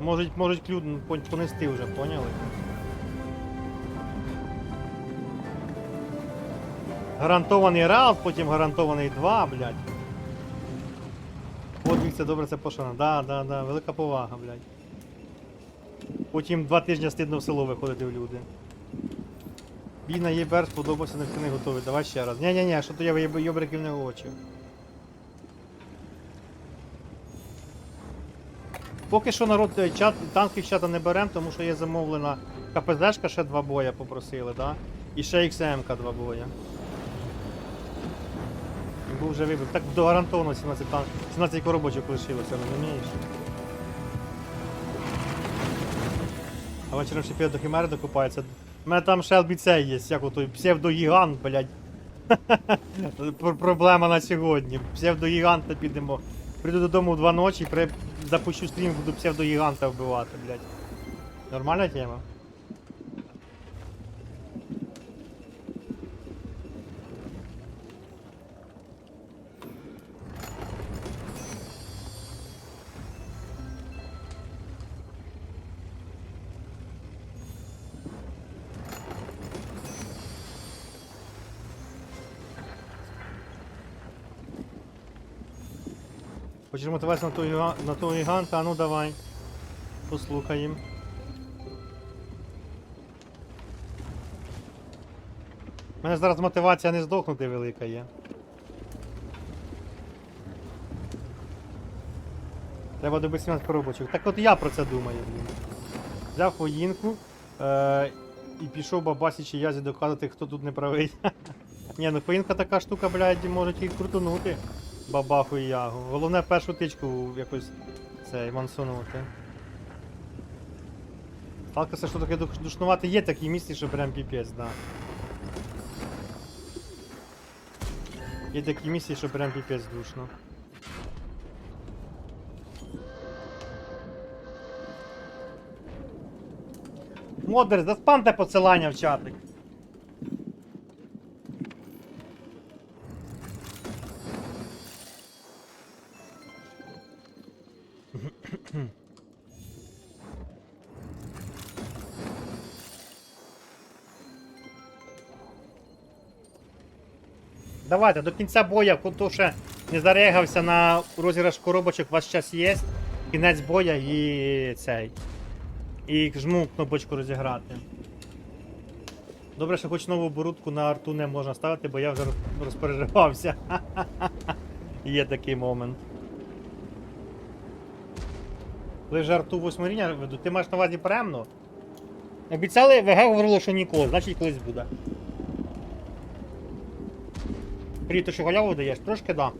Можуть, можуть клюд понести вже, поняли? Гарантований раз, потім гарантований два, блядь. Подвиг це добре, це пошана. Да, да, да, велика повага, блядь. Потім два тижні стидно в село виходити в люди. Бій на ЄБР сподобався, не не готовий. Давай ще раз. Ні-ні-ні, що то я йоб- йобриків не хочу. Поки що народ е, чат, танки чата не берем, тому що є замовлена КПЗшка, ще два боя попросили, да? І ще XM-ка два боя. І Був вже вибір. Так до гарантовано 17 танк, 17 коробочок лишилося, розумієш? А вечором ще піде до Хімери докупається. У мене там ще LBC є, як отой псевдогігант, блядь. Проблема на сьогодні. Псевдогіганта підемо. Прийду додому в два ночі, при... запущу стрім, буду псевдогіганта вбивати, блядь. Нормальна тема? Хочеш мотивацію на того, на того гіганта, ну давай. Послухаємо. У мене зараз мотивація не здохнути велика є. Треба добити 17 коробочок. Так от я про це думаю, блін. Взяв воїнку е- і пішов бабасі чи язі доказати, хто тут не правий. Ні, ну воїнка така штука, блядь, може і крутанути бабаху і ягу. Головне першу тичку якось цей мансунути. Сталкерся, що таке душнувати є такі місці, що прям піпець, да. Є такі місії, що прям піпець душно. Модер, заспамте посилання в чатик. Давайте, до кінця боя, хто ще не зарегався на розіграш коробочок, у вас час є. Кінець боя і цей. І жму кнопочку розіграти. Добре, що хоч нову оборудку на арту не можна ставити, бо я вже розпереживався. Є такий момент. Ви жарту арту восьмиріння веду, ти маєш на увазі премну? Обіцяли, ВГ говорило, що ніколи, значить колись буде. Кріто, що халяву даєш? Трошки да.